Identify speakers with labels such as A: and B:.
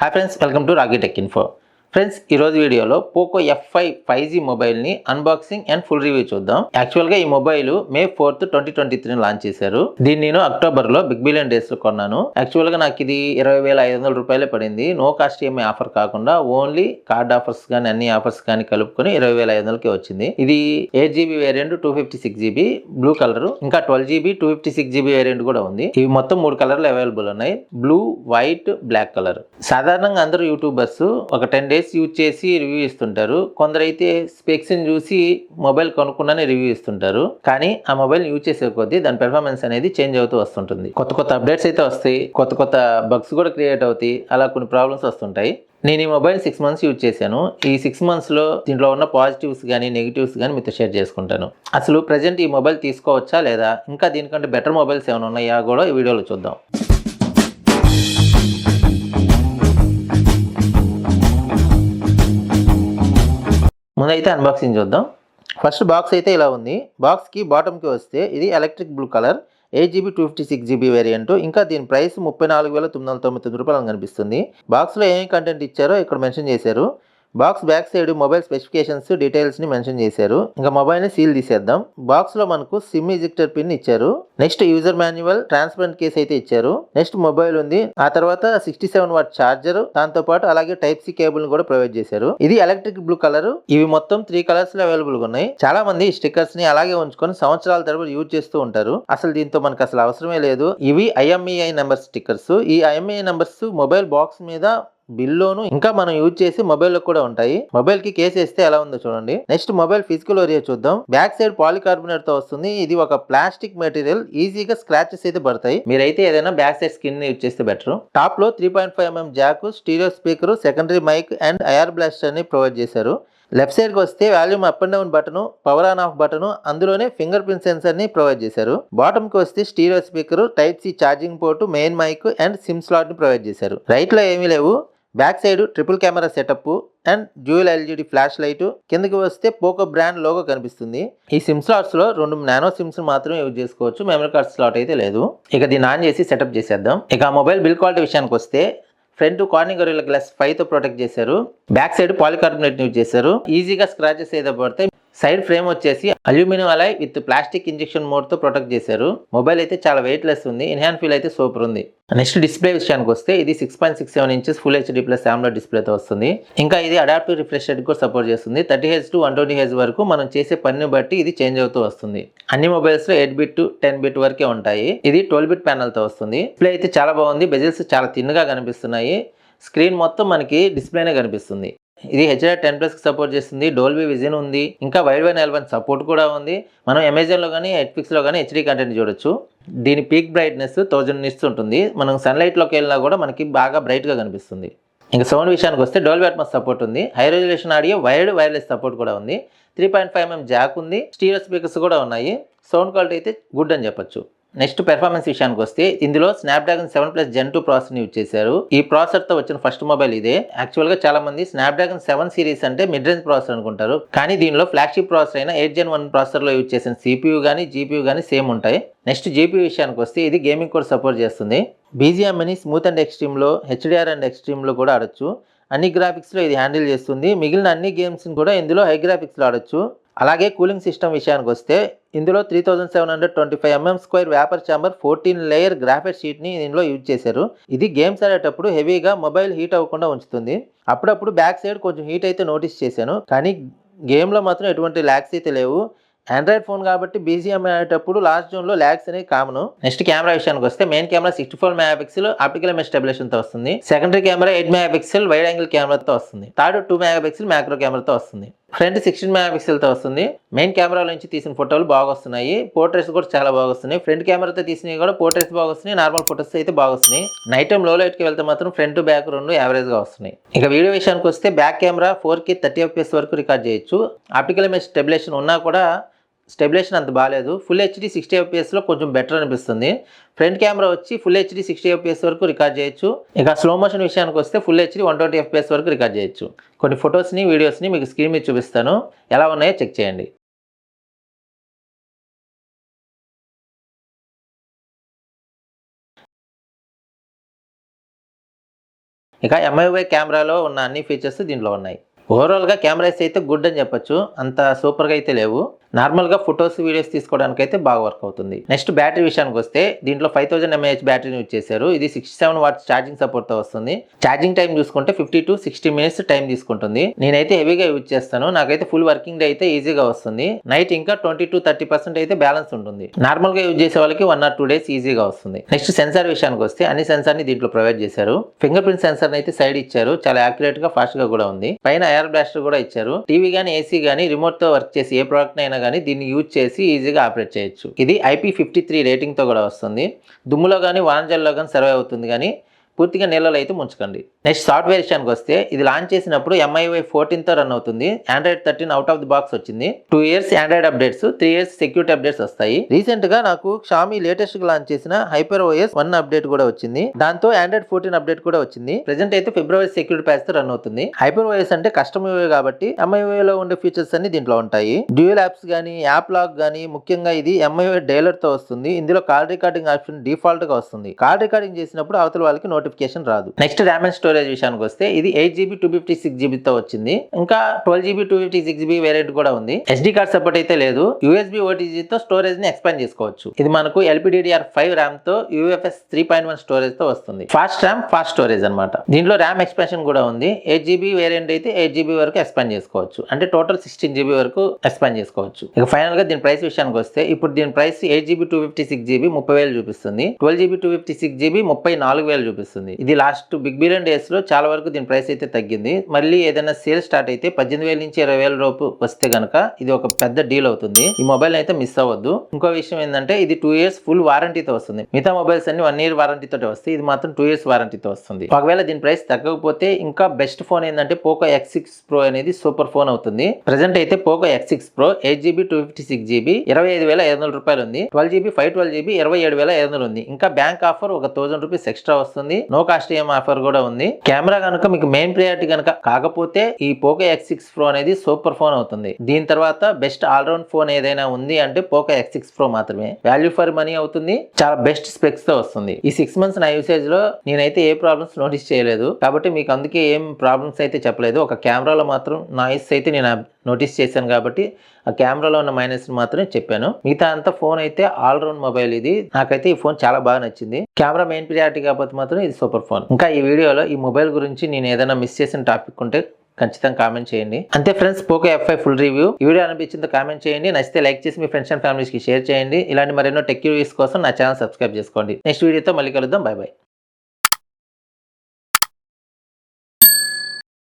A: Hi friends welcome to Ragi tech info friends ఈరోజు వీడియోలో Poco F five five G మొబైల్ని unboxing and full review చూద్దాం. యాక్చువల్గా ఈ mobile May fourth twenty twenty three launch చేశారు. దీన్ని నేను అక్టోబర్లో బిగ్ బిలియన్ డేస్లో కొన్నాను. యాక్చువల్గా నాకు ఇది ఇరవై వేల ఐదు వందల రూపాయలే పడింది. నో కాస్ట్ ఏమీ ఆఫర్ కాకుండా ఓన్లీ కార్డ్ ఆఫర్స్ కానీ అన్ని ఆఫర్స్ కానీ కలుపుకొని ఇరవై వేల ఐదు వందలకి వచ్చింది. ఇది eight GB variant two fifty six GB blue colour ఇంకా twelve GB two fifty six GB variant కూడా ఉంది. ఇవి మొత్తం మూడు కలర్లు అవైలబుల్ ఉన్నాయి. బ్లూ వైట్ బ్లాక్ కలర్ సాధారణంగా అందరూ యూట్యూబర్స్ ఒక టెన్ డేస్ యూజ్ చేసి రివ్యూ ఇస్తుంటారు. కొందరైతే స్పెక్స్ని చూసి మొబైల్ కొనుక్కున్నానే రివ్యూ ఇస్తుంటారు. కానీ ఆ మొబైల్ యూజ్ చేసే కొద్దీ దాని పెర్ఫార్మెన్స్ అనేది చేంజ్ అవుతూ వస్తుంటుంది. కొత్త కొత్త అప్డేట్స్ అయితే వస్తాయి. కొత్త కొత్త బగ్స్ కూడా క్రియేట్ అవుతాయి. అలా కొన్ని ప్రాబ్లమ్స్ వస్తుంటాయి. నేను ఈ మొబైల్ సిక్స్ మంత్స్ యూజ్ చేశాను. ఈ సిక్స్ మంత్స్లో దీంట్లో ఉన్న పాజిటివ్స్ కానీ నెగిటివ్స్ కానీ మీతో షేర్ చేసుకుంటాను. అసలు ప్రజెంట్ ఈ మొబైల్ తీసుకోవచ్చా లేదా? ఇంకా దీనికంటే బెటర్ మొబైల్స్ ఏమైనా ఉన్నాయా? కూడా ఈ వీడియోలో చూద్దాం. ముందైతే అన్బాక్సింగ్ చూద్దాం. ఫస్ట్ బాక్స్ అయితే ఇలా ఉంది. బాక్స్కి బాటమ్కి వస్తే ఇది electric blue colour eight GB two fifty six GB variant ఇంకా దీని ప్రైస్ ముప్పై నాలుగు వేల తొమ్మిది వందల తొంభై తొమ్మిది రూపాయలు కనిపిస్తుంది. బాక్స్లో ఏమేమి కంటెంట్ ఇచ్చారో ఇక్కడ మెన్షన్ చేశారు. Box back side mobile specifications డీటెయిల్స్ని mention చేశారు. ఇంకా మొబైల్ని సీల్ తీసేద్దాం. బాక్స్లో మనకు సిమ్ ఇజెక్టర్ పిన్ ఇచ్చారు. Next user manual transparent case అయితే ఇచ్చారు. నెక్స్ట్ మొబైల్ ఉంది. ఆ తర్వాత సిక్స్టీ సెవెన్ వాట్ ఛార్జర్ దాంతో పాటు అలాగే టైప్ సి కేబుల్ కూడా ప్రొవైడ్ చేశారు. ఇది ఎలక్ట్రిక్ బ్లూ కలర్ ఇవి మొత్తం త్రీ కలర్స్లో అవైలబుల్గా ఉన్నాయి. చాలా మంది స్టిక్కర్స్ని అలాగే ఉంచుకొని సంవత్సరాల తరబడి యూజ్ చేస్తూ ఉంటారు. అసలు దీంతో మనకు అసలు అవసరమే లేదు. ఇవి ఐఎంఈఐ నెంబర్ స్టిక్కర్స్ ఈ ఐఎంఈఐ నెంబర్స్ మొబైల్ బాక్స్ మీద బిల్లోను ఇంకా మనం యూజ్ చేసి మొబైల్లో కూడా ఉంటాయి. మొబైల్కి కేసు వేస్తే ఎలా ఉందో చూడండి. నెక్స్ట్ మొబైల్ ఫిజికల్ ఏరియా చూద్దాం. బ్యాక్ సైడ్ పాలికార్బోనేట్తో వస్తుంది. ఇది ఒక ప్లాస్టిక్ మెటీరియల్. ఈజీగా స్క్రాచెస్ అయితే పడతాయి. మీరైతే ఏదైనా బ్యాక్ సైడ్ స్కిన్ యూజ్ చేస్తే బెటర్. టాప్లో three point five mm jack stereo speaker secondary mic and IR బ్లాస్టర్ని provide చేశారు. లెఫ్ట్ సైడ్కి వస్తే volume up and down button power on off button అందులోనే ఫింగర్ ప్రింట్ సెన్సర్ని ప్రొవైడ్ చేశారు. బాటమ్కి వస్తే stereo speaker type C charging port main mic and SIM స్లాట్ని provide చేశారు. రైట్లో ఏమీ లేవు. Back side triple camera setup and dual LED flash light. కిందకి వస్తే పోకో బ్రాండ్ లోగో కనిపిస్తుంది. ఈ సిమ్ స్లాట్స్లో రెండు నానో సిమ్స్ మాత్రమే యూజ్ చేసుకోవచ్చు. మెమరీ కార్డ్ స్లాట్ అయితే లేదు. ఇక దీన్ని ఆన్ చేసి సెటప్ చేసేద్దాం. ఇక ఆ మొబైల్ బిల్ క్వాలిటీ విషయానికి వస్తే ఫ్రంట్ కార్నింగ్ గొరిల్లా గ్లాస్ ఫైవ్తో ప్రొటెక్ట్ చేశారు. బ్యాక్ సైడ్ పాలికార్బోనేట్ యూజ్ చేశారు. ఈజీగా స్క్రాచెస్ అయితే పడితే సైడ్ ఫ్రేమ్ వచ్చేసి aluminium alloy with plastic injection మోడ్తో protect చేశారు. మొబైల్ అయితే చాలా వెయిట్ లెస్ ఉంది. ఇన్హాన్ ఫీల్ అయితే సూపర్ ఉంది. నెక్స్ట్ డిస్ప్లే విషయానికి వస్తే ఇది six point six seven inches full HD plus ఆమ్లో డిస్ప్లేతో వస్తుంది. ఇంకా ఇది అడాప్టివ్ రిఫ్రెష్ రేట్ కూడా సపోర్ట్ చేస్తుంది. Thirty H to one twenty H వరకు మనం చేసే పనిని బట్టి ఇది చేంజ్ అవుతూ వస్తుంది. అన్ని మొబైల్స్లో eight bit to ten bit వరకే ఉంటాయి. ఇది ట్వెల్వ్ బిట్ ప్యానల్తో వస్తుంది. డిస్ప్లే అయితే చాలా బాగుంది. బెజిల్స్ చాలా తిన్నగా కనిపిస్తున్నాయి. స్క్రీన్ మొత్తం మనకి డిస్ప్లేనే కనిపిస్తుంది. ఇది హెచ్ఆర్ టెన్ ప్లస్కి సపోర్ట్ చేస్తుంది డోల్బీ విజన్ ఉంది ఇంకా Widevine L one support కూడా ఉంది. మనం అమెజాన్లో కానీ నెట్ఫ్లిక్స్లో కానీ హెచ్డీ కంటెంట్ చూడొచ్చు. దీని పీక్ బ్రైట్నెస్ థౌజండ్ నిట్స్ ఉంటుంది. మనం సన్లైట్లోకి వెళ్ళినా కూడా మనకి బాగా బ్రైట్గా కనిపిస్తుంది. ఇంకా సౌండ్ విషయానికి వస్తే డోల్ బ్యాట్మస్ సపోర్ట్ ఉంది. High resolution audio wired wireless support కూడా ఉంది. Three point five mm jack ఉంది. స్టీరియో స్పీకర్స్ కూడా ఉన్నాయి. సౌండ్ క్వాలిటీ అయితే గుడ్ అని చెప్పొచ్చు. నెక్స్ట్ పెర్ఫార్మెన్స్ విషయానికి వస్తే ఇందులో Snapdragon seven plus Gen two process use చేశారు. ఈ ప్రాసెసర్తో వచ్చిన ఫస్ట్ మొబైల్ ఇదే. యాక్చువల్గా చాలా మంది స్నాప్డ్రాగన్ సెవెన్ సిరీస్ అంటే మిడ్ రేంజ్ ప్రాసెసర్ అనుకుంటారు. కానీ దీనిలో ఫ్లాగ్షిప్ ప్రాసెసర్ అయిన ఎయిట్ జెన్ వన్ ప్రాసెసర్లో యూజ్ చేసిన సిపియూ కానీ జీపీయూ కానీ సేమ్ ఉంటాయి. నెక్స్ట్ జీపీ విషయానికి వస్తే ఇది గేమింగ్ కూడా సపోర్ట్ చేస్తుంది. బీజిఎంని స్మూత్ అండ్ ఎక్స్ట్రీమ్లో హెచ్డిఆర్ అండ్ ఎక్స్ట్రీమ్లో కూడా ఆడొచ్చు. అన్ని గ్రాఫిక్స్లో ఇది హ్యాండిల్ చేస్తుంది. మిగిలిన అన్ని గేమ్స్ కూడా ఇందులో హై గ్రాఫిక్స్లో ఆడొచ్చు. అలాగే కూలింగ్ సిస్టమ్ విషయానికి వస్తే ఇందులో three thousand seven hundred twenty five mm square vapour chamber fourteen layer graphite షీట్ని దీనిలో యూజ్ చేశారు. ఇది గేమ్స్ ఆడేటప్పుడు హెవీగా మొబైల్ హీట్ అవ్వకుండా ఉంచుతుంది. అప్పుడప్పుడు బ్యాక్ సైడ్ కొంచెం హీట్ అయితే నోటీస్ చేశాను. కానీ గేమ్లో మాత్రం ఎటువంటి ల్యాక్స్ అయితే లేవు. ఆండ్రాయిడ్ ఫోన్ కాబట్టి బీజీఎం ఆడేటప్పుడు లాస్ట్ జోన్లో ల్యాక్స్ అనేవి కామన్ నెక్స్ట్ కెమెరా విషయానికి వస్తే main camera sixty four megapixel optical ఇమేజ్తో వస్తుంది. Secondary camera eight megapixel wide angle కెమెరాతో వస్తుంది. Third two mega pixel macro కెమెరాతో వస్తుంది. ఫ్రంట్ సిక్స్టీన్ మెగా పిక్సెల్తో వస్తుంది. మెయిన్ కెమెరా నుంచి తీసిన ఫోటోలు బాగా వస్తున్నాయి పోర్ట్రేట్స్ కూడా చాలా బాగా వస్తున్నాయి ఫ్రంట్ కెమెరాతో తీసినవి కూడా పోర్ట్రేట్స్ బాగా వస్తున్నాయి నార్మల్ ఫోటోస్ అయితే బాగా వస్తున్నాయి నైట్ టైం లో లైట్కి వెళ్తే మాత్రం ఫ్రంట్ బ్యాక్ రెండు యావరేజ్గా వస్తున్నాయి. ఇక వీడియో విషయానికి వస్తే బ్యాక్ కెమెరా ఫోర్కి థర్టీ ఎఫ్ఎస్ వరకు రికార్డ్ చేయొచ్చు. ఆప్టికల్ ఇమేజ్ స్టెబిలేషన్ ఉన్నా కూడా స్టెబిలేషన్ అంత బాగాలేదు ఫుల్ హెచ్డి సిక్స్టీ ఎఫ్పిఎస్లో కొంచెం బెటర్ అనిపిస్తుంది. ఫ్రంట్ కెమెరా వచ్చి ఫుల్ హెచ్డి సిక్స్టీ ఎఫ్పిఎస్ వరకు రికార్డ్ చేయొచ్చు. ఇక స్లో మోషన్ విషయానికి వస్తే full HD one twenty FPS వరకు రికార్డ్ చేయొచ్చు. కొన్ని ఫొటోస్ని వీడియోస్ని మీకు స్క్రీన్ మీద చూపిస్తాను. ఎలా ఉన్నాయో చెక్ చేయండి. ఇక ఎంఐవై కెమెరాలో ఉన్న అన్ని ఫీచర్స్ దీంట్లో ఉన్నాయి. ఓవరాల్గా కెమెరాస్ అయితే గుడ్ అని చెప్పొచ్చు. అంత సూపర్గా అయితే లేవు. నార్మల్గా ఫొటోస్ వీడియోస్ తీసుకోవడానికి అయితే బాగా వర్క్ అవుతుంది. నెక్స్ట్ బ్యాటరీ విషయానికి వస్తే దీంట్లో ఫైవ్ థౌసండ్ ఎంఏహెచ్ బ్యాటరీని యూజ్ చేశారు. ఇది సిక్స్టీ సెవెన్ వాట్స్ ఛార్జింగ్ సపోర్ట్తో వస్తుంది. ఛార్జింగ్ టైం చూసుకుంటే fifty to sixty minutes time తీసుకుంటుంది. నేనైతే హెవీగా యూజ్ చేస్తాను. నాకైతే ఫుల్ వర్కింగ్ డే అయితే ఈజీగా వస్తుంది. నైట్ ఇంకా ట్వంటీ టు థర్టీ పర్సెంట్ అయితే బ్యాలెన్స్ ఉంటుంది. నార్మల్గా యూజ్ చేసే వాళ్ళకి వన్ ఆర్ టూ డేస్ ఈజీగా వస్తుంది. నెక్స్ట్ సెన్సార్ విషయానికి వస్తే అన్ని సెన్సార్ని దీంట్లో ప్రొవైడ్ చేశారు. ఫింగర్ ప్రింట్ సెన్సార్ అయితే సైడ్ ఇచ్చారు. చాలా యాక్యురేట్గా ఫాస్ట్గా కూడా ఉంది. పైన ఎయిర్ బ్లాస్టర్ కూడా ఇచ్చారు. టీవీ గానీ ఏసీ గానీ రిమోట్తో వర్క్ చేసి ఏ ప్రోడక్ట్ అయినా కానీ దీన్ని యూజ్ చేసి ఈజీగా ఆపరేట్ చేయొచ్చు. ఇది ఐపీ ఫిఫ్టీ త్రీ రేటింగ్తో కూడా వస్తుంది. దుమ్ములో కానీ వానజల్లో కానీ సర్వే అవుతుంది కానీ పూర్తిగా నీళ్ళలో అయితే ముంచకండి. నెక్స్ట్ సాఫ్ట్వేర్ విషయానికి వస్తే ఇది లాంచ్ చేసినప్పుడు ఎంఐవై ఫోర్టీన్తో రన్ అవుతుంది. Android thirteen out of the box వచ్చింది. Two years Android updates three years security updates వస్తాయి. రీసెంట్గా నాకు షామీ లేటెస్ట్గా లాంచ్ చేసిన హైపర్ ఓఎస్ వన్ అప్డేట్ కూడా వచ్చింది. దాంతో ఆండ్రాయిడ్ ఫోర్టీన్ అప్డేట్ కూడా వచ్చింది. ప్రెసెంట్ అయితే ఫిబ్రవరి సెక్యూరిటీ ప్యాచ్తో రన్ అవుతుంది. హైపర్ ఓఎస్ అంటే కస్టమ్ కాబట్టి ఎంఐవై లో ఉండే ఫీచర్స్ అన్ని దీంట్లో ఉంటాయి. డ్యూయల్ యాప్స్ గానీ యాప్ లాక్ గానీ ముఖ్యంగా ఇది ఎంఐవై డైలర్తో వస్తుంది. ఇందులో కాల్ రికార్డింగ్ ఆప్షన్ డిఫాల్ట్గా వస్తుంది. కాల్ రికార్డింగ్ చేసినప్పుడు అవతల వాళ్ళకి నోటిఫికేషన్ రాదు. నెక్స్ట్ ర్యామ్ అండ్ స్టోరేజ్ విషయానికి వస్తే ఇది eight GB two fifty six జీబీతో వచ్చింది. ఇంకా twelve GB two fifty six GB variant కూడా ఉంది. ఎస్డీ కార్డ్ సపోర్ట్ అయితే లేదు. యూఎస్బీ ఓటీజీతో స్టోరేజ్ని ఎక్స్పాండ్ చేసుకోవచ్చు. ఇది మనకు ఎల్పిడిఆర్ ఫైవ్ ర్యామ్తో యూఎఫ్ఎస్ త్రీ పాయింట్ వన్ స్టోరేజ్తో వస్తుంది. ఫాస్ట్ ర్యామ్ ఫాస్ట్ స్టోరేజ్ అనమాట దీంట్లో ర్యామ్ ఎక్స్పాన్షన్ కూడా ఉంది. ఎయిట్ జీబీ వేరియంట్ అయితే ఎయిట్ జీబీ వరకు ఎక్స్పాండ్ చేసుకోవచ్చు. అంటే టోటల్ సిక్స్టీన్ జీబీ వరకు ఎక్స్పాండ్ చేసుకోవచ్చు. ఇక ఫైనల్గా దీని ప్రైస్ విషయానికి వస్తే ఇప్పుడు దీని price eight GB two fifty six GB ముప్పై వేలు చూపిస్తుంది. Twelve GB two fifty six GB ముప్పై నాలుగు వేలు చూపిస్తుంది. ఇది లాస్ట్ బిగ్ బిలియన్ డేస్లో చాలా వరకు దీని ప్రైస్ అయితే తగ్గింది. మళ్ళీ ఏదైనా సేల్ స్టార్ట్ అయితే పద్దెనిమిది వేల నుంచి ఇరవై వేల రూపు వస్తే గనక ఇది ఒక పెద్ద డీల్ అవుతుంది. ఈ మొబైల్ అయితే మిస్ అవ్వద్దు. ఇంకో విషయం ఏంటంటే ఇది టూ ఇయర్స్ ఫుల్ వారంటీతో వస్తుంది. మిగతా మొబైల్స్ అన్ని వన్ ఇయర్ వారంటీతో వస్తాయి. ఇది మాత్రం టూ ఇయర్స్ వారంటీతో వస్తుంది. ఒకవేళ దీని ప్రైస్ తగ్గకపోతే ఇంకా బెస్ట్ ఫోన్ ఏంటంటే పోకో ఎక్స్ సిక్స్ ప్రో అనేది సూపర్ ఫోన్ అవుతుంది. ప్రెసెంట్ అయితే Poco X six pro eight GB two fifty six GB ఇరవై ఐదు వేల ఐదు వందల రూపాయలు ఉంది. Twelve GB five twelve GB ఇరవై ఏడు వేల ఐదు వందలు ఉంది. ఇంకా బ్యాంక్ ఆఫర్ ఒక థౌసండ్ రూపీస్ ఎక్స్ట్రా వస్తుంది. నో కాస్ట్ ఏం ఆఫర్ కూడా ఉంది. కెమెరా కనుక మీకు మెయిన్ ప్రియారిటీ కనుక కాకపోతే ఈ పోకో ఎక్స్ సిక్స్ ప్రో అనేది సూపర్ ఫోన్ అవుతుంది. దీని తర్వాత బెస్ట్ ఆల్రౌండ్ ఫోన్ ఏదైనా ఉంది అంటే పోకో ఎక్స్ సిక్స్ ప్రో మాత్రమే. వాల్యూ ఫర్ మనీ అవుతుంది. చాలా బెస్ట్ స్పెక్స్తో వస్తుంది. ఈ సిక్స్ మంత్స్ నా యూసేజ్లో నేనైతే ఏ ప్రాబ్లమ్స్ నోటీస్ చేయలేదు. కాబట్టి మీకు అందుకే ఏం ప్రాబ్లమ్స్ అయితే చెప్పలేదు. ఒక కెమెరాలో మాత్రం నాయిస్ అయితే నేను నోటీస్ చేశాను కాబట్టి ఆ కెమెరాలో ఉన్న మైనస్ మాత్రమే చెప్పాను. మిగతా అంతా ఫోన్ అయితే ఆల్ రౌండ్ మొబైల్ ఇది. నాకైతే ఈ ఫోన్ చాలా బాగా నచ్చింది. కెమెరా మెయిన్ ప్రియారిటీ కాకపోతే మాత్రం ఇది సూపర్ ఫోన్. ఇంకా ఈ వీడియోలో ఈ మొబైల్ గురించి నేను ఏదైనా మిస్ చేసిన టాపిక్ ఉంటే ఖచ్చితంగా కామెంట్ చేయండి. అంతే friends Poco FI full review ఈ వీడియో అనిపించిందో కామెంట్ చేయండి. నచ్చితే లైక్ చేసి మీ ఫ్రెండ్స్ అండ్ ఫ్యామిలీస్కి షేర్ చేయండి. ఇలాంటి మరెన్నో టెక్ రివ్యూస్ కోసం నా ఛానల్ సబ్స్క్రైబ్ చేసుకోండి. నెక్స్ట్ వీడియోతో మళ్ళీ కలుద్దాం. Bye bye.